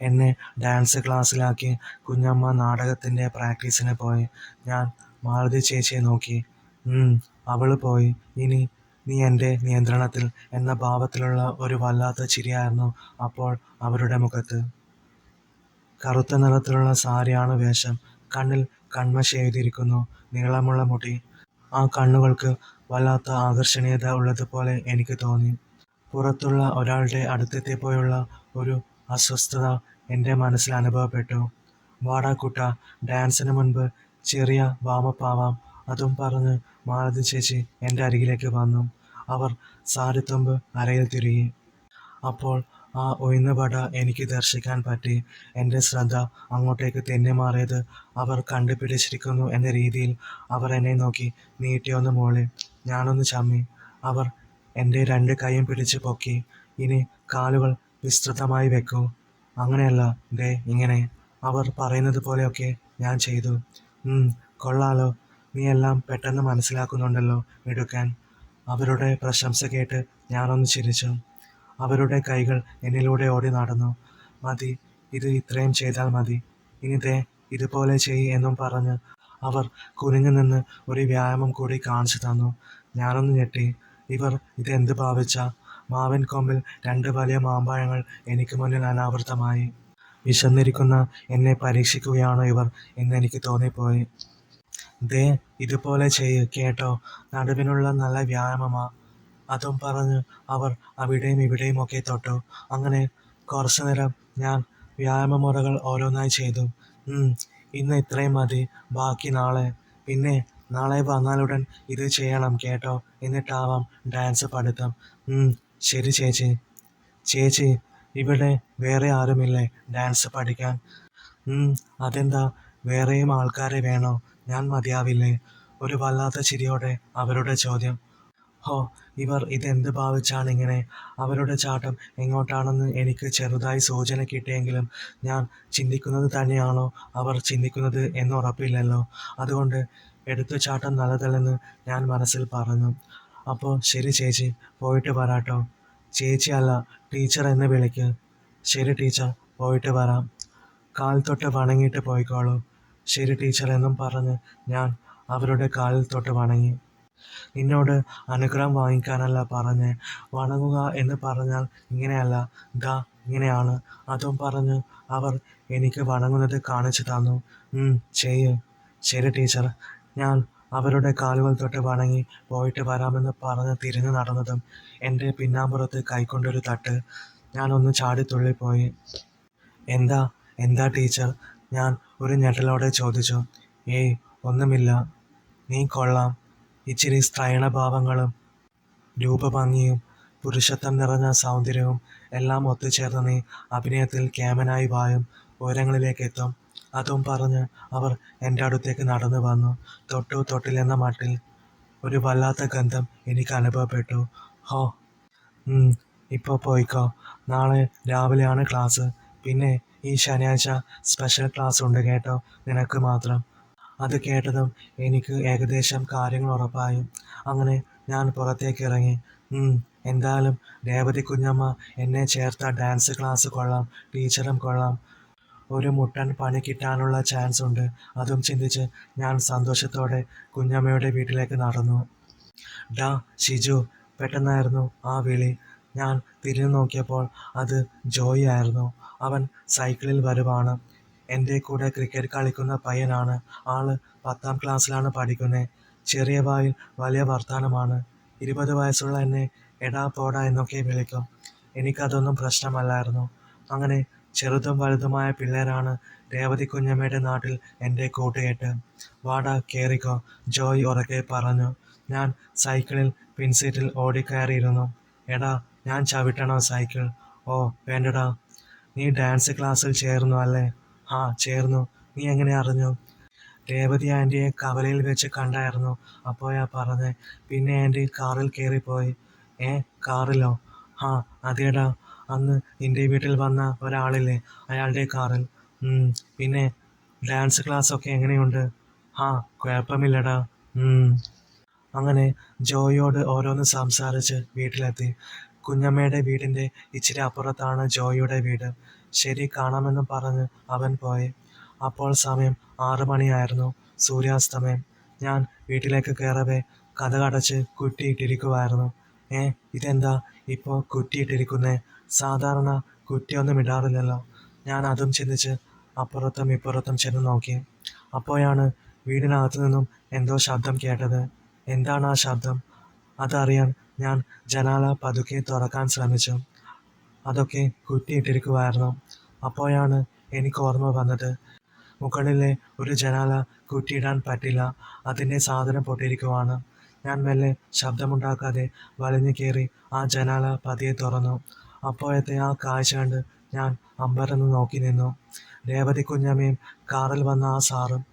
എന്നെ ഡാൻസ് ക്ലാസ്സിലാക്കി കുഞ്ഞമ്മ നാടകത്തിന്റെ പ്രാക്ടീസിന് പോയി. ഞാൻ മാലതി ചേച്ചിയെ നോക്കി. അവൾ പോയി. ഇനി നീ എന്റെ നിയന്ത്രണത്തിൽ എന്ന ഭാവത്തിലുള്ള ഒരു വല്ലാത്ത ചിരിയായിരുന്നു അപ്പോൾ അവരുടെ മുഖത്ത്. കറുത്ത നിറത്തിലുള്ള സാരിയാണ് വേഷം. കണ്ണിൽ കൺമശ എഴുതിയിരിക്കുന്നു. നീളമുള്ള മുടി. ആ കണ്ണുകൾക്ക് വല്ലാത്ത ആകർഷണീയത ഉള്ളതുപോലെ എനിക്ക് തോന്നി. പുറത്തുള്ള ഒരാളുടെ അടുത്തെത്തിപ്പോയുള്ള ഒരു അസ്വസ്ഥത എന്റെ മനസ്സിൽ അനുഭവപ്പെട്ടു. വാടാ കുട്ട ഡാൻസിന് മുൻപ് ചെറിയ വാമപ്പാവാം. അതും പറഞ്ഞ് മാലതി ചേച്ചി എന്റെ അരികിലേക്ക് വന്നു. അവർ സാരിത്തുമ്പ് അരയിൽ തിരുകി. അപ്പോൾ ആ ഒയിന്നുപട എനിക്ക് ദർശിക്കാൻ പറ്റി. എന്റെ ശ്രദ്ധ അങ്ങോട്ടേക്ക് തെന്നി മാറിയത് അവർ കണ്ടുപിടിച്ചിരിക്കുന്നു എന്ന രീതിയിൽ അവർ എന്നെ നോക്കി നീട്ടിയൊന്ന് മോളി. ഞാനൊന്ന് ചമ്മി. അവർ എന്റെ രണ്ട് കൈയും പിടിച്ച് പൊക്കി. ഇനി കാലുകൾ വിസ്തൃതമായി വെക്കൂ. അങ്ങനെയല്ല ദേ ഇങ്ങനെ. അവർ പറയുന്നത് പോലെയൊക്കെ ഞാൻ ചെയ്തു. കൊള്ളാലോ. നീ എല്ലാം പെട്ടെന്ന് മനസ്സിലാക്കുന്നുണ്ടല്ലോ മിടുക്കാൻ. അവരുടെ പ്രശംസ കേട്ട് ഞാനൊന്ന് ചിരിച്ചു. അവരുടെ കൈകൾ എന്നിലൂടെ ഓടി നടന്നു. മതി ഇത് ഇത്രയും ചെയ്താൽ മതി. ഇനി ദേ ഇതുപോലെ ചെയ്യ് എന്നും പറഞ്ഞ് അവർ കുനിഞ്ഞു നിന്ന് ഒരു വ്യായാമം കൂടി കാണിച്ചു തന്നു. ഞാനൊന്ന് ഞെട്ടി. ഇവർ ഇതെന്ത് ഭാവിച്ച? മാവിൻ കൊമ്പിൽ രണ്ട് വലിയ മാമ്പഴങ്ങൾ എനിക്ക് മുന്നിൽ അനാവൃതമായി. വിശന്നിരിക്കുന്ന എന്നെ പരീക്ഷിക്കുകയാണോ ഇവർ എന്നെനിക്ക് തോന്നിപ്പോയി. ദേ ഇതുപോലെ ചെയ്യ് കേട്ടോ. നടുവിനുള്ള നല്ല വ്യായാമമാ. അതും പറഞ്ഞ് അവർ അവിടെയും ഇവിടെയും ഒക്കെ തൊട്ടു. അങ്ങനെ കുറച്ചു നേരം ഞാൻ വ്യായാമമുറകൾ ഓരോന്നായി ചെയ്തു. ഇന്ന് ഇത്രയും മതി ബാക്കി നാളെ. പിന്നെ നാളെ വന്നാലുടൻ ഇത് ചെയ്യണം കേട്ടോ. എന്നിട്ടാവാം ഡാൻസ് പഠിത്തം. ശരി ചേച്ചി. ചേച്ചി ഇവിടെ വേറെ ആരുമില്ലേ? ഡാൻസ് പഠിക്കാൻ. അതെന്താ? വേറെയും ആൾക്കാരെ വേണോ? ഞാൻ മതിയാവില്ലേ? ഒരു വല്ലാത്ത ചിരിയോടെ അവരുടെ ചോദ്യം. ഹോ ഇവർ ഇതെന്ത് ഭാവിച്ചാണ് ഇങ്ങനെ? അവരുടെ ചാട്ടം എങ്ങോട്ടാണെന്ന് എനിക്ക് ചെറുതായി സൂചന കിട്ടിയെങ്കിലും ഞാൻ ചിന്തിക്കുന്നത് തന്നെയാണോ? അവർ ചിന്തിക്കുന്നത് എന്ന് ഉറപ്പില്ലല്ലോ. അതുകൊണ്ട് എടുത്ത ചാട്ടം നല്ലതല്ലെന്ന് ഞാൻ മനസ്സിൽ പറഞ്ഞു. അപ്പോൾ ശരി ചേച്ചി പോയിട്ട് വരാട്ടോ. ചേച്ചി അല്ല ടീച്ചർ എന്ന് വിളിക്ക്. ശരി ടീച്ചർ പോയിട്ട് വരാം. കാൽ തൊട്ട് വണങ്ങിയിട്ട് പോയിക്കോളൂ. ശരി ടീച്ചർ എന്നും പറഞ്ഞ് ഞാൻ അവരുടെ കാലിൽ തൊട്ട് വണങ്ങി. നിന്നോട് അനുഗ്രഹം വാങ്ങിക്കാനല്ല പറഞ്ഞ് വണങ്ങുക എന്ന് പറഞ്ഞാൽ ഇങ്ങനെയല്ല. ദാ ഇങ്ങനെയാണ്. അതും പറഞ്ഞ് അവർ എനിക്ക് വണങ്ങുന്നത് കാണിച്ചു തന്നു. ചെയ്യും. ശരി ടീച്ചർ ഞാൻ അവരുടെ കാലുകൾ തൊട്ട് വണങ്ങി പോയിട്ട് വരാമെന്ന് പറഞ്ഞ് തിരിഞ്ഞു നടന്നതും എന്റെ പിന്നാമ്പുറത്ത് കൈക്കൊണ്ടൊരു തട്ട്. ഞാനൊന്ന് ചാടി തുള്ളിപ്പോയി. എന്താ? എന്താ ടീച്ചർ? ഞാൻ ഒരു ഞെട്ടലോടെ ചോദിച്ചു. ഏയ് ഒന്നുമില്ല. നീ കൊള്ളാം. ഇച്ചിരി സ്ത്രൈണഭാവങ്ങളും രൂപഭംഗിയും പുരുഷത്വം നിറഞ്ഞ സൗന്ദര്യവും എല്ലാം ഒത്തുചേർന്ന് നീ അഭിനയത്തിൽ ക്യാമനായി വായും. ഉയരങ്ങളിലേക്ക് എത്തും അതും പറഞ്ഞ് അവർ എന്റെ അടുത്തേക്ക് നടന്നു വന്നു. തൊട്ടു തൊട്ടില്ലെന്ന മട്ടിൽ ഒരു വല്ലാത്ത ഗന്ധം എനിക്ക് അനുഭവപ്പെട്ടു. ഹോ ഇപ്പോൾ പോയിക്കോ. നാളെ രാവിലെയാണ് ക്ലാസ്. പിന്നെ ഈ ശനിയാഴ്ച സ്പെഷ്യൽ ക്ലാസ് ഉണ്ട് കേട്ടോ നിനക്ക് മാത്രം. അത് കേട്ടതും എനിക്ക് ഏകദേശം കാര്യങ്ങൾ ഉറപ്പായി. അങ്ങനെ ഞാൻ പുറത്തേക്ക് ഇറങ്ങി. എന്തായാലും രേവതി കുഞ്ഞമ്മ എന്നെ ചേർത്ത ഡാൻസ് ക്ലാസ് കൊള്ളാം ടീച്ചറും കൊള്ളാം. ഒരു മുട്ടൻ പണി കിട്ടാനുള്ള ചാൻസ് ഉണ്ട്. അതും ചിന്തിച്ച് ഞാൻ സന്തോഷത്തോടെ കുഞ്ഞമ്മയുടെ വീട്ടിലേക്ക് നടന്നു. ഡാ ഷിജു പെട്ടെന്നായിരുന്നു ആ വിളി. ഞാൻ തിരിഞ്ഞു നോക്കിയപ്പോൾ അത് ജോയി ആയിരുന്നു. അവൻ സൈക്കിളിൽ വരുവാണ്. എന്റെ കൂടെ ക്രിക്കറ്റ് കളിക്കുന്ന പയ്യനാണ്. ആൾ പത്താം ക്ലാസ്സിലാണ് പഠിക്കുന്നത് ചെറിയ വായിൽ വലിയ വർത്തമാനമാണ് ഇരുപത് വയസ്സുള്ള എന്നെ എടാ പോടാ എന്നൊക്കെ വിളിക്കും. എനിക്കതൊന്നും പ്രശ്നമല്ലായിരുന്നു. അങ്ങനെ ചെറുതും വലുതുമായ പിള്ളേരാണ് രേവതി കുഞ്ഞമ്മയുടെ നാട്ടിൽ എന്റെ കൂട്ടുകെട്ട്. വാടാ കേറിക്കോ ജോയ് ഉറക്കെ പറഞ്ഞു. ഞാൻ സൈക്കിളിൽ പിൻസീറ്റിൽ ഓടിക്കയറിയിരുന്നു. എടാ ഞാൻ ചവിട്ടണോ സൈക്കിൾ? ഓ വേണ്ടടാ. നീ ഡാൻസ് ക്ലാസ്സിൽ ചേർന്നു അല്ലേ? ആ ചേർന്നു. നീ എങ്ങനെ അറിഞ്ഞു? രേവതി ആന്റിയെ കവലയിൽ വെച്ച് കണ്ടായിരുന്നു. അപ്പോഴാ പറഞ്ഞേ പിന്നെ ആന്റി കാറിൽ കയറിപ്പോയി ഏ കാറിലോ? ആ അതേടാ. അന്ന് എന്റെ വീട്ടിൽ വന്ന ഒരാളില്ലേ? അയാളുടെ കാറിൽ. പിന്നെ ഡാൻസ് ക്ലാസ് ഒക്കെ എങ്ങനെയുണ്ട്? ആ കുഴപ്പമില്ലടാ. അങ്ങനെ ജോയിയോട് ഓരോന്ന് സംസാരിച്ച് വീട്ടിലെത്തി. കുഞ്ഞമ്മയുടെ വീടിന്റെ ഇച്ചിരി അപ്പുറത്താണ് ജോയിയുടെ വീട്. ശരി കാണാമെന്ന് പറഞ്ഞ് അവൻ പോയി. അപ്പോൾ സമയം ആറു മണിയായിരുന്നു. സൂര്യാസ്തമയം. ഞാൻ വീട്ടിലേക്ക് കയറവേ കഥകടച്ച് കുറ്റിയിട്ടിരിക്കുമായിരുന്നു ഏ ഇതെന്താ ഇപ്പോൾ കുറ്റിയിട്ടിരിക്കുന്നേ സാധാരണ കുറ്റിയൊന്നും ഇടാറില്ലല്ലോ. ഞാൻ അതും ചിന്തിച്ച് അപ്പുറത്തും ഇപ്പുറത്തും ചെന്ന് നോക്കി. അപ്പോഴാണ് വീടിനകത്തു നിന്നും എന്തോ ശബ്ദം കേട്ടത്. എന്താണ് ആ ശബ്ദം? അതറിയാൻ ഞാൻ ജനാല പതുക്കെ തുറക്കാൻ ശ്രമിച്ചു. അതൊക്കെ കുറ്റിയിട്ടിരിക്കുമായിരുന്നു അപ്പോഴാണ് എനിക്ക് ഓർമ്മ വന്നത്. മുകളിലെ ഒരു ജനാല കുറ്റിയിടാൻ പറ്റില്ല. അതിന്റെ സാധനം പൊട്ടിയിരിക്കുവാണ്. ഞാൻ മെല്ലെ ശബ്ദമുണ്ടാക്കാതെ വലിഞ്ഞു കയറി ആ ജനാല പതിയെ തുറന്നു. അപ്പോഴത്തെ ആ കാഴ്ച കണ്ട് ഞാൻ അമ്പരന്ന് നോക്കി നിന്നു. രേവതി കുഞ്ഞമ്മയും കാറിൽ വന്ന ആ സാറും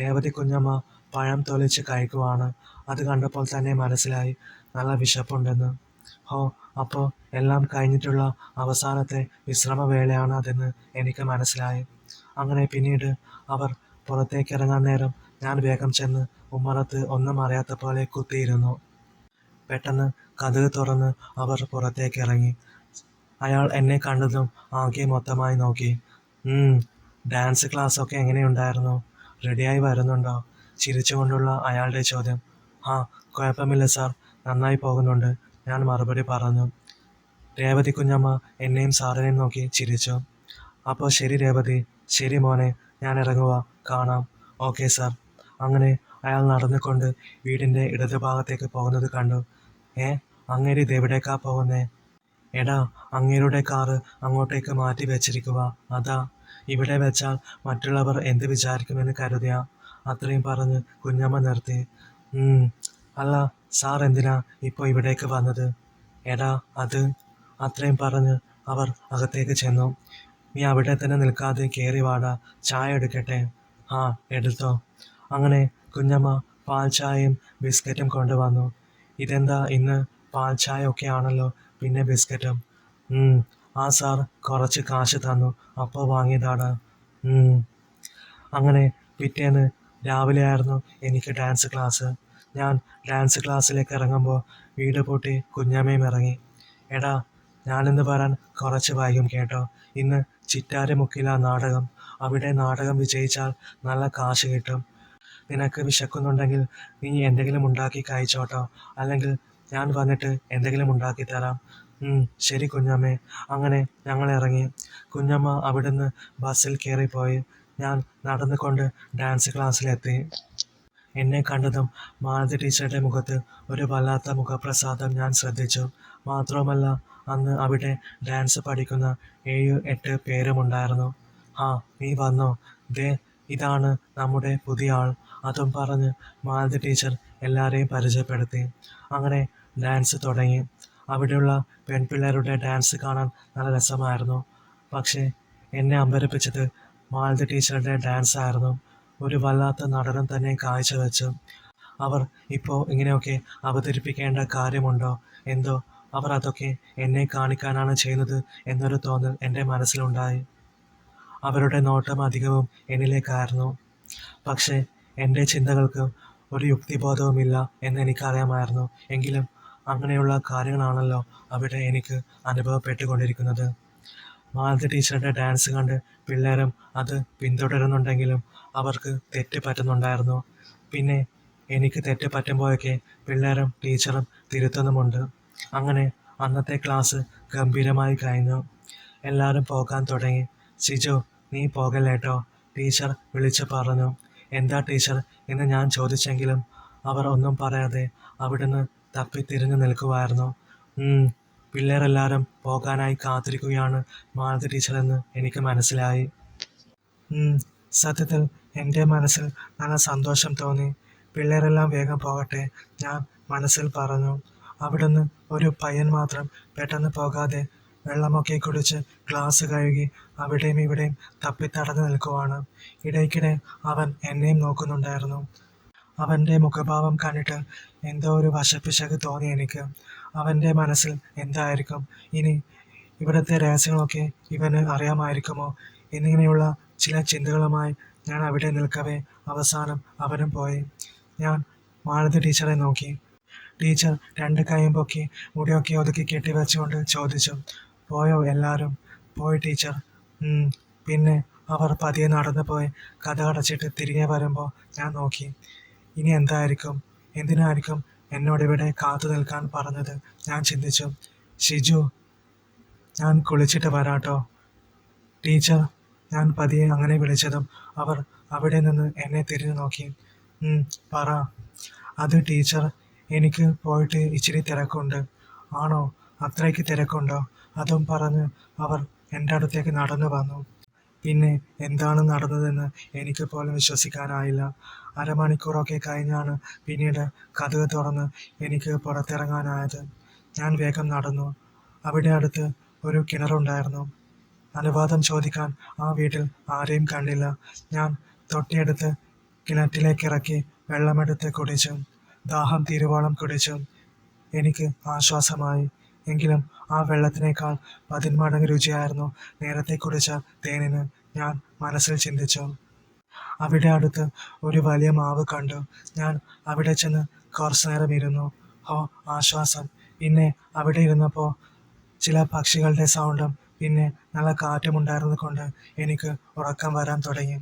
രേവതി കുഞ്ഞമ്മ പഴം തൊലിച്ച് കഴിക്കുവാണ്. അത് കണ്ടപ്പോൾ തന്നെ മനസ്സിലായി. നല്ല വിശപ്പുണ്ടെന്ന്. ഹോ അപ്പോൾ എല്ലാം കഴിഞ്ഞിട്ടുള്ള അവസാനത്തെ വിശ്രമവേളയാണ് അതെന്ന് എനിക്ക് മനസ്സിലായി. അങ്ങനെ പിന്നീട് അവർ പുറത്തേക്ക് ഇറങ്ങാൻ നേരം ഞാൻ വേഗം ചെന്ന് ഉമ്മറത്ത് ഒന്നും അറിയാത്ത പോലെ കുത്തിയിരുന്നു. പെട്ടെന്ന് കഥക് തുറന്ന് അവർ പുറത്തേക്ക് ഇറങ്ങി അയാൾ എന്നെ കണ്ടതും ആകെ മൊത്തമായി നോക്കി. "ഉം, ഡാൻസ് ക്ലാസ് ഒക്കെ എങ്ങനെയുണ്ടായിരുന്നു? റെഡിയായി വരുന്നുണ്ടോ? ചിരിച്ചുകൊണ്ടുള്ള അയാളുടെ ചോദ്യം. ആ കുഴപ്പമില്ല സാർ. നന്നായി പോകുന്നുണ്ട്. ഞാൻ മറുപടി പറഞ്ഞു. രേവതി കുഞ്ഞമ്മ എന്നെയും സാറിനെയും നോക്കി ചിരിച്ചു. അപ്പോൾ ശരി രേവതി. ശരി മോനെ ഞാൻ ഇറങ്ങുക കാണാം. Okay sir. അങ്ങനെ അയാൾ നടന്നുകൊണ്ട് വീടിന്റെ ഇടതുഭാഗത്തേക്ക് പോകുന്നത് കണ്ടു. ഏ അങ്ങേരി ഇതെവിടേക്കാ പോകുന്നേ? എടാ അങ്ങേരുടെ കാറ് അങ്ങോട്ടേക്ക് മാറ്റി വെച്ചിരിക്കുക അതാ ഇവിടെ വെച്ചാൽ മറ്റുള്ളവർ എന്ത് വിചാരിക്കുമെന്ന് കരുതിയ. അത്രയും പറഞ്ഞ് കുഞ്ഞമ്മ നിർത്തി. അല്ല സാർ എന്തിനാ ഇപ്പോൾ ഇവിടേക്ക് വന്നത്? എടാ അത് അത്രയും പറഞ്ഞ് അവർ അകത്തേക്ക് ചെന്നു. നീ അവിടെ തന്നെ നിൽക്കാതെ കയറി വാടാ ചായ എടുക്കട്ടെ. ആ എടുത്തോ. അങ്ങനെ കുഞ്ഞമ്മ പാൽ ചായയും ബിസ്ക്കറ്റും കൊണ്ടുവന്നു. ഇതെന്താ ഇന്ന് പാൽ ചായ ഒക്കെ ആണല്ലോ പിന്നെ ബിസ്ക്കറ്റും. ആ സാർ കുറച്ച് കാശ് തന്നു. അപ്പോൾ വാങ്ങിയതാണ് അങ്ങനെ പിറ്റേന്ന് രാവിലെ ആയിരുന്നു എനിക്ക് ഡാൻസ് ക്ലാസ് ഞാൻ ഡാൻസ് ക്ലാസ്സിലേക്ക് ഇറങ്ങുമ്പോൾ വീട് പൂട്ടി കുഞ്ഞമ്മയും ഇറങ്ങി. എടാ ഞാനിന്ന് പറയാൻ കുറച്ച് വൈകും കേട്ടോ. ഇന്ന് ചിറ്റാരമുക്കില നാടകം. അവിടെ നാടകം വിജയിച്ചാൽ നല്ല കാശ് കിട്ടും. നിനക്ക് വിശക്കുന്നുണ്ടെങ്കിൽ നീ എന്തെങ്കിലും ഉണ്ടാക്കി കഴിച്ചോട്ടോ. അല്ലെങ്കിൽ ഞാൻ വന്നിട്ട് എന്തെങ്കിലും ഉണ്ടാക്കി തരാം. ശരി കുഞ്ഞമ്മേ. അങ്ങനെ ഞങ്ങൾ ഇറങ്ങി. കുഞ്ഞമ്മ അവിടുന്ന് ബസ്സിൽ കയറിപ്പോയി. ഞാൻ നടന്നുകൊണ്ട് ഡാൻസ് ക്ലാസ്സിലെത്തി എന്നെ കണ്ടതും മാലതി ടീച്ചറുടെ മുഖത്ത് ഒരു വല്ലാത്ത മുഖപ്രസാദം ഞാൻ ശ്രദ്ധിച്ചു. മാത്രവുമല്ല അന്ന് അവിടെ ഡാൻസ് പഠിക്കുന്ന ഏഴ് എട്ട് പേരുമുണ്ടായിരുന്നു ആ നീ വന്നോ. ദേ ഇതാണ് നമ്മുടെ പുതിയ ആൾ. അതും പറഞ്ഞ് മാലതി ടീച്ചർ എല്ലാവരെയും പരിചയപ്പെടുത്തി. അങ്ങനെ ഡാൻസ് തുടങ്ങി. അവിടെയുള്ള പെൺപിള്ളേരുടെ ഡാൻസ് കാണാൻ നല്ല രസമായിരുന്നു. പക്ഷേ എന്നെ അമ്പരപ്പിച്ചത് മാലതി ടീച്ചറുടെ ഡാൻസ് ആയിരുന്നു. ഒരു വല്ലാത്ത നടനം തന്നെ കാഴ്ചവെച്ചു. അവർ ഇപ്പോൾ ഇങ്ങനെയൊക്കെ അവതരിപ്പിക്കേണ്ട കാര്യമുണ്ടോ? എന്തോ? അവർ അതൊക്കെ എന്നെ കാണിക്കാനാണ് ചെയ്യുന്നത് എന്നൊരു തോന്നൽ എന്റെ മനസ്സിലുണ്ടായി. അവരുടെ നോട്ടം അധികവും എന്നിലേക്കായിരുന്നു. പക്ഷേ എന്റെ ചിന്തകൾക്ക് ഒരു യുക്തിബോധവുമില്ല എന്ന് എനിക്കറിയാമായിരുന്നു. എങ്കിലും അങ്ങനെയുള്ള കാര്യങ്ങളാണല്ലോ അവിടെ എനിക്ക് അനുഭവപ്പെട്ടുകൊണ്ടിരിക്കുന്നത്. മാലതി ടീച്ചറുടെ ഡാൻസ് കണ്ട് പിള്ളേരും അത് പിന്തുടരുന്നുണ്ടെങ്കിലും അവർക്ക് തെറ്റ് പറ്റുന്നുണ്ടായിരുന്നു. പിന്നെ എനിക്ക് തെറ്റ് പറ്റുമ്പോഴൊക്കെ പിള്ളേരും ടീച്ചറും തിരുത്തുന്നുമുണ്ട്. അങ്ങനെ അന്നത്തെ ക്ലാസ് ഗംഭീരമായി കഴിഞ്ഞു. എല്ലാവരും പോകാൻ തുടങ്ങി. സിജു നീ പോകല്ലേട്ടോ ടീച്ചർ വിളിച്ചു പറഞ്ഞു. എന്താ ടീച്ചർ? എന്ന് ഞാൻ ചോദിച്ചെങ്കിലും അവർ ഒന്നും പറയാതെ അവിടുന്ന് തപ്പിത്തിരിഞ്ഞു നിൽക്കുമായിരുന്നു പിള്ളേരെല്ലാവരും പോകാനായി കാത്തിരിക്കുകയാണ് മാലതി ടീച്ചറെന്ന് എനിക്ക് മനസ്സിലായി. സത്യത്തിൽ എന്റെ മനസ്സിൽ നല്ല സന്തോഷം തോന്നി. പിള്ളേരെല്ലാം വേഗം പോകട്ടെ ഞാൻ മനസ്സിൽ പറഞ്ഞു. അവിടുന്ന് ഒരു പയ്യൻ മാത്രം പെട്ടെന്ന് പോകാതെ വെള്ളമൊക്കെ കുടിച്ച് ഗ്ലാസ് കഴുകി അവിടെയും ഇവിടെയും തപ്പിത്തടഞ്ഞു നിൽക്കുവാണ്. ഇടയ്ക്കിടെ അവൻ എന്നെയും നോക്കുന്നുണ്ടായിരുന്നു. അവന്റെ മുഖഭാവം കണ്ടിട്ട് എന്തോ ഒരു വശപ്പിശക് തോന്നി എനിക്ക്. അവന്റെ മനസ്സിൽ എന്തായിരിക്കും? ഇനി ഇവിടുത്തെ രഹസ്യങ്ങളൊക്കെ ഇവന് അറിയാമായിരിക്കുമോ? എന്നിങ്ങനെയുള്ള ചില ചിന്തകളുമായി ഞാൻ അവിടെ നിൽക്കവേ അവസാനം അവനും പോയി. ഞാൻ മാലതി ടീച്ചറെ നോക്കി. ടീച്ചർ രണ്ട് കൈയും പൊക്കി മുടിയൊക്കെ ഒതുക്കി കെട്ടിവെച്ചുകൊണ്ട് ചോദിച്ചു പോയോ എല്ലാവരും പോയി ടീച്ചർ. പിന്നെ അവർ പതിയെ നടന്നു പോയി കഥ അടച്ചിട്ട് തിരികെ വരുമ്പോൾ ഞാൻ നോക്കി. ഇനി എന്തായിരിക്കും? എന്തിനായിരിക്കും എന്നോടിവിടെ കാത്തു നിൽക്കാൻ പറഞ്ഞത്? ഞാൻ ചിന്തിച്ചു. ഷിജു ഞാൻ കുളിച്ചിട്ട് വരാട്ടോ. ടീച്ചർ ഞാൻ പതിയെ അങ്ങനെ വിളിച്ചതും അവർ അവിടെ നിന്ന് എന്നെ തിരിഞ്ഞു നോക്കി. പറ. അത് ടീച്ചർ എനിക്ക് പോയിട്ട് ഇച്ചിരി തിരക്കുണ്ട്. ആണോ? അത്രയ്ക്ക് തിരക്കുണ്ടോ? അതും പറഞ്ഞ് അവർ എന്റെ അടുത്തേക്ക് നടന്നു വന്നു. പിന്നെ എന്താണ് നടന്നതെന്ന് എനിക്ക് പോലും വിശ്വസിക്കാനായില്ല. അരമണിക്കൂറൊക്കെ കഴിഞ്ഞാണ് പിന്നീട് കഥക് തുറന്ന് എനിക്ക് പുറത്തിറങ്ങാനായത്. ഞാൻ വേഗം നടന്നു. അവിടെ അടുത്ത് ഒരു കിണറുണ്ടായിരുന്നു. അനുവാദം ചോദിക്കാൻ ആ വീട്ടിൽ ആരെയും കണ്ടില്ല. ഞാൻ തൊട്ടിയെടുത്ത് കിണറ്റിലേക്ക് ഇറക്കി വെള്ളമെടുത്ത് കുടിച്ചു. ദാഹം തീരുവോളം കുടിച്ചു. എനിക്ക് ആശ്വാസമായി. എങ്കിലും ആ വെള്ളത്തിനേക്കാൾ പതിന്മടങ്ങ് രുചിയായിരുന്നു നേരത്തെ കുടിച്ച തേനിന് ഞാൻ മനസ്സിൽ ചിന്തിച്ചു. അവിടെ അടുത്ത് ഒരു വലിയ മാവ് കണ്ടു. ഞാൻ അവിടെ ചെന്ന് കുറച്ചു നേരം ഇരുന്നു ഹോ ആശ്വാസം. പിന്നെ അവിടെ ഇരുന്നപ്പോൾ ചില പക്ഷികളുടെ സൗണ്ടും പിന്നെ നല്ല കാറ്റും ഉണ്ടായിരുന്നത് കൊണ്ട് എനിക്ക് ഉറക്കം വരാൻ തുടങ്ങി.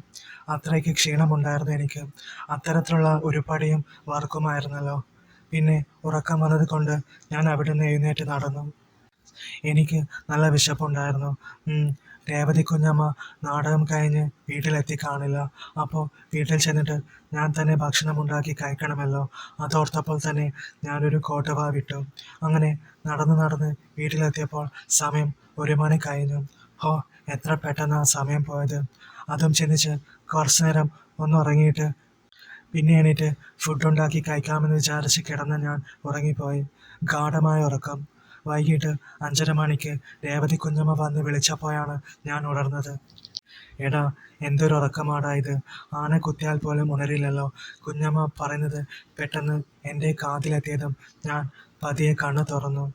അത്രയ്ക്ക് ക്ഷീണമുണ്ടായിരുന്നു എനിക്ക്. അത്തരത്തിലുള്ള ഉരുപ്പടിയും വർക്കുമായിരുന്നല്ലോ. പിന്നെ ഉറക്കം വന്നത് കൊണ്ട് ഞാൻ അവിടെ നിന്ന് എഴുന്നേറ്റ് നടന്നു. എനിക്ക് നല്ല വിശപ്പുണ്ടായിരുന്നു. രേവതി കുഞ്ഞമ്മ നാടകം കഴിഞ്ഞ് വീട്ടിലെത്തി കാണില്ല. അപ്പോൾ വീട്ടിൽ ചെന്നിട്ട് ഞാൻ തന്നെ ഭക്ഷണം ഉണ്ടാക്കി കഴിക്കണമല്ലോ. അതോർത്തപ്പോൾ തന്നെ ഞാനൊരു കോട്ടവാ വിട്ടു. അങ്ങനെ നടന്ന് നടന്ന് വീട്ടിലെത്തിയപ്പോൾ സമയം ഒരു മണി കഴിഞ്ഞു. ഹോ എത്ര പെട്ടെന്നാണ് സമയം പോയത്. അതും ചിന്തിച്ച് കുറച്ചു നേരം ഒന്ന് ഉറങ്ങിയിട്ട് പിന്നെ എണീറ്റ് ഫുഡ് ഉണ്ടാക്കി കഴിക്കാമെന്ന് വിചാരിച്ച് കിടന്ന് ഞാൻ ഉറങ്ങിപ്പോയി. ഗാഠമായ ഉറക്കം. വൈകിട്ട് അഞ്ചര മണിക്ക് രേവതി കുഞ്ഞമ്മ വന്ന് വിളിച്ചപ്പോഴാണ് ഞാൻ ഉണർന്നത്. എടാ എന്തൊരു ഉറക്കമാടാ ഇത്. ആന കുത്തിയാൽ പോലും ഉണരില്ലല്ലോ. കുഞ്ഞമ്മ പറയുന്നത് പെട്ടെന്ന് എന്റെ കാതിലെത്തിയതും ഞാൻ പതിയെ കണ്ണു തുറന്നു.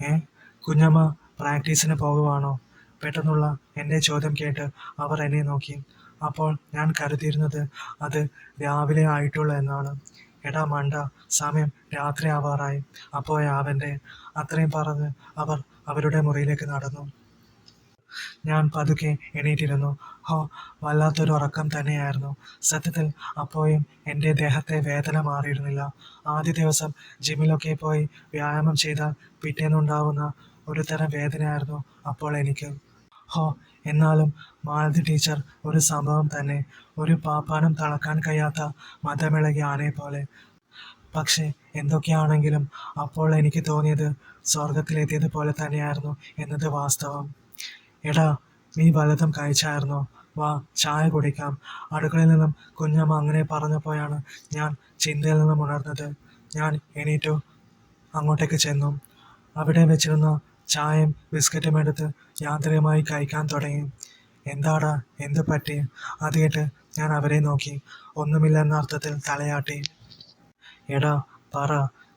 ഏ? കുഞ്ഞമ്മ പ്രാക്ടീസിന് പോകുവാണോ? പെട്ടെന്നുള്ള എന്റെ ചോദ്യം കേട്ട് അവർ എന്നെ നോക്കി. അപ്പോൾ ഞാൻ കരുതിയിരുന്നത് അത് രാവിലെ ആയിട്ടുള്ളൂ എന്നാണ്. എടാ മണ്ട സമയം രാത്രി ആവാറായി അപ്പോഴാവന്റെ അത്രയും പറഞ്ഞ് അവർ അവരുടെ മുറിയിലേക്ക് നടന്നു. ഞാൻ പതുക്കെ എണീറ്റിരുന്നു. ഹോ വല്ലാത്തൊരു ഉറക്കം തന്നെയായിരുന്നു. സത്യത്തിൽ അപ്പോഴും എന്റെ ദേഹത്തെ വേദന മാറിയിരുന്നില്ല. ആദ്യ ദിവസം ജിമ്മിലൊക്കെ പോയി വ്യായാമം ചെയ്താൽ പിറ്റേന്നുണ്ടാവുന്ന ഒരു തരം വേദനയായിരുന്നു അപ്പോൾ എനിക്ക്. ഹോ എന്നാലും മാലതി ടീച്ചർ ഒരു സംഭവം തന്നെ. ഒരു പാപ്പാനും തളക്കാൻ കഴിയാത്ത മതമിളകിയ പോലെ. പക്ഷേ എന്തൊക്കെയാണെങ്കിലും അപ്പോൾ എനിക്ക് തോന്നിയത് സ്വർഗത്തിലെത്തിയത് പോലെ തന്നെയായിരുന്നു എന്നത് വാസ്തവം. എടാ നീ വലതും കഴിച്ചായിരുന്നോ? വാ ചായ കുടിക്കാം. അടുക്കളയിൽ നിന്നും കുഞ്ഞമ്മ അങ്ങനെ പറഞ്ഞപ്പോഴാണ് ഞാൻ ചിന്തയിൽ നിന്നും ഉണർന്നത്. ഞാൻ എണീറ്റു അങ്ങോട്ടേക്ക് ചെന്നു. അവിടെ വെച്ചിരുന്ന ചായയും ബിസ്ക്കറ്റും എടുത്ത് യാന്ത്രികമായി കഴിക്കാൻ തുടങ്ങി. എന്താടാ എന്ത് പറ്റി? അത് കേട്ട് ഞാൻ അവരെ നോക്കി. ഒന്നുമില്ലെന്ന അർത്ഥത്തിൽ തലയാട്ടി. എടാ പറ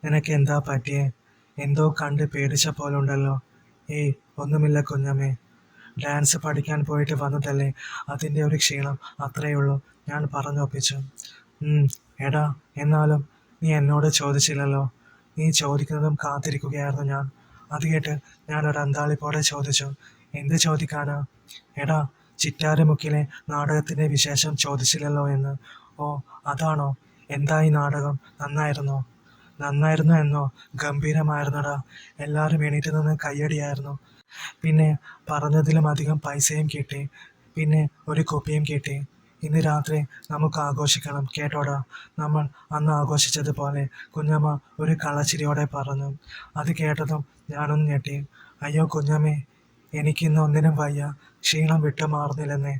നിനക്ക് എന്താ പറ്റിയേ? എന്തോ കണ്ട് പേടിച്ച പോലെ ഉണ്ടല്ലോ ഏയ് ഒന്നുമില്ല കുഞ്ഞമ്മേ. ഡാൻസ് പഠിക്കാൻ പോയിട്ട് വന്നതല്ലേ അതിന്റെ ഒരു ക്ഷീണം അത്രയേ ഉള്ളൂ ഞാൻ പറഞ്ഞൊപ്പിച്ചു. "ഉം, എടാ എന്നാലും നീ എന്നോട് ചോദിച്ചില്ലല്ലോ. നീ ചോദിക്കുന്നതും കാത്തിരിക്കുകയായിരുന്നു ഞാൻ. അത് കേട്ട് ഞാൻ ഒരു അന്താളിപ്പോടെ ചോദിച്ചു എന്ത് ചോദിക്കാനാ? എടാ ചിറ്റാരമുക്കിലെ നാടകത്തിന്റെ വിശേഷം ചോദിച്ചില്ലല്ലോ എന്ന്. ഓ അതാണോ? എന്തായി നാടകം? നന്നായിരുന്നോ? നന്നായിരുന്നു എന്നോ? ഗംഭീരമായിരുന്നടാ. എല്ലാവരും എണീറ്റ് നിന്ന് കയ്യടിയായിരുന്നു. പിന്നെ പറഞ്ഞതിലും അധികം പൈസയും കിട്ടി. പിന്നെ ഒരു കുപ്പിയും കിട്ടി. ഇന്ന് രാത്രി നമുക്ക് ആഘോഷിക്കണം. കേട്ടോട നമ്മൾ അന്ന് ആഘോഷിച്ചതുപോലെ കുഞ്ഞമ്മ ഒരു കള്ളച്ചിരിയോടെ പറഞ്ഞു. അത് കേട്ടതും ഞാനൊന്ന് ഞെട്ടി. അയ്യോ കുഞ്ഞമ്മേ എനിക്കിന്ന് ഒന്നിനും വയ്യ. ക്ഷീണം വിട്ടു മാറുന്നില്ലെന്നേ.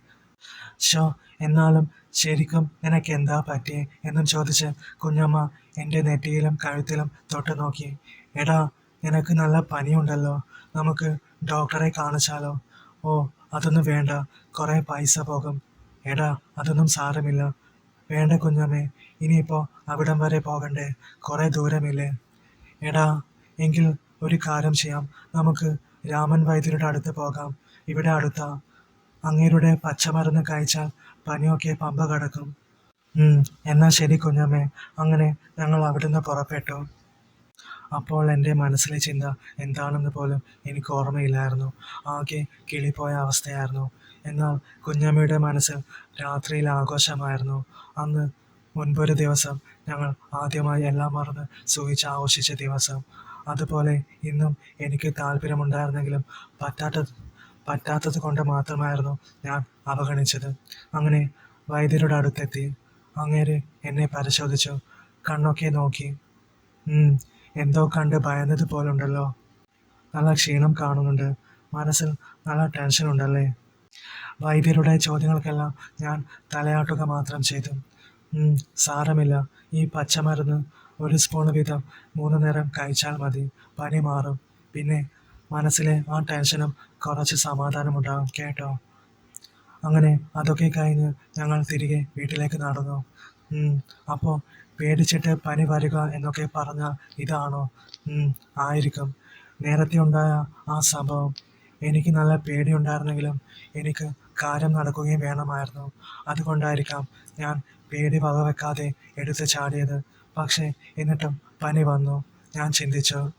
ഷോ എന്നാലും ശരിക്കും നിനക്ക് എന്താ പറ്റിയേ? എന്നും ചോദിച്ച് കുഞ്ഞമ്മ എന്റെ നെറ്റിയിലും കഴുത്തിലും തൊട്ട് നോക്കി. എടാ നിനക്ക് നല്ല പനിയുണ്ടല്ലോ. നമുക്ക് ഡോക്ടറെ കാണിച്ചാലോ? ഓ അതൊന്നും വേണ്ട. കുറേ പൈസ പോകും. എടാ അതൊന്നും സാരമില്ല. വേണ്ട കുഞ്ഞമ്മേ ഇനിയിപ്പോൾ അവിടം വരെ പോകണ്ടേ. കുറേ ദൂരമില്ലേ? എടാ എങ്കിൽ ഒരു കാര്യം ചെയ്യാം. നമുക്ക് രാമൻ വൈദ്യരുടെ അടുത്ത് പോകാം. ഇവിടെ അടുത്ത അങ്ങേരുടെ പച്ചമരുന്ന് കഴിച്ചാൽ പനിയൊക്കെ പമ്പ കടക്കും. എന്നാൽ എന്നാ ശരി കുഞ്ഞമ്മേ. അങ്ങനെ ഞങ്ങൾ അവിടുന്ന് പുറപ്പെട്ടു. അപ്പോൾ എന്റെ മനസ്സിലെ ചിന്ത എന്താണെന്ന് പോലും എനിക്ക് ഓർമ്മയില്ലായിരുന്നു. ആകെ കിളിപ്പോയ അവസ്ഥയായിരുന്നു. എന്നാൽ കുഞ്ഞമ്മയുടെ മനസ്സ് രാത്രിയിൽ ആഘോഷമായിരുന്നു. അന്ന് മുൻപൊരു ദിവസം ഞങ്ങൾ ആദ്യമായി എല്ലാം മറന്ന് സൂഹിച്ച് ആഘോഷിച്ച ദിവസം. അതുപോലെ ഇന്നും എനിക്ക് താല്പര്യമുണ്ടായിരുന്നെങ്കിലും പറ്റാത്തത് പറ്റാത്തത് കൊണ്ട് മാത്രമായിരുന്നു ഞാൻ അവഗണിച്ചത്. അങ്ങനെ വൈദ്യരുടെ അടുത്തെത്തി. അങ്ങേര് എന്നെ പരിശോധിച്ചു. കണ്ണൊക്കെ നോക്കി. എന്തോ കണ്ട് ഭയന്നത് പോലുണ്ടല്ലോ. നല്ല ക്ഷീണം കാണുന്നുണ്ട്. മനസ്സിൽ നല്ല ടെൻഷൻ ഉണ്ടല്ലേ വൈദ്യരുടെ ചോദ്യങ്ങൾക്കെല്ലാം ഞാൻ തലയാട്ടുക മാത്രം ചെയ്തു. സാരമില്ല. ഈ പച്ചമരുന്ന് ഒരു സ്പൂൺ വീതം മൂന്ന് നേരം കഴിച്ചാൽ മതി. പനി മാറും. പിന്നെ മനസ്സിലെ ആ ടെൻഷനും കുറച്ച് സമാധാനമുണ്ടാകും കേട്ടോ? അങ്ങനെ അതൊക്കെ കഴിഞ്ഞ് ഞങ്ങൾ തിരികെ വീട്ടിലേക്ക് നടന്നു. അപ്പോൾ പേടിച്ചിട്ട് പനി വരിക എന്നൊക്കെ പറഞ്ഞ ഇതാണോ? ആയിരിക്കും. നേരത്തെ ഉണ്ടായ ആ സംഭവം. എനിക്ക് നല്ല പേടിയുണ്ടായിരുന്നെങ്കിലും എനിക്ക് കാര്യം നടക്കുകയും വേണമായിരുന്നു. അതുകൊണ്ടായിരിക്കാം ഞാൻ പേടി വകവെക്കാതെ എടുത്ത് ചാടിയത്. പക്ഷേ എന്നിട്ടും പനി വന്നു. ഞാൻ ചിന്തിച്ചു.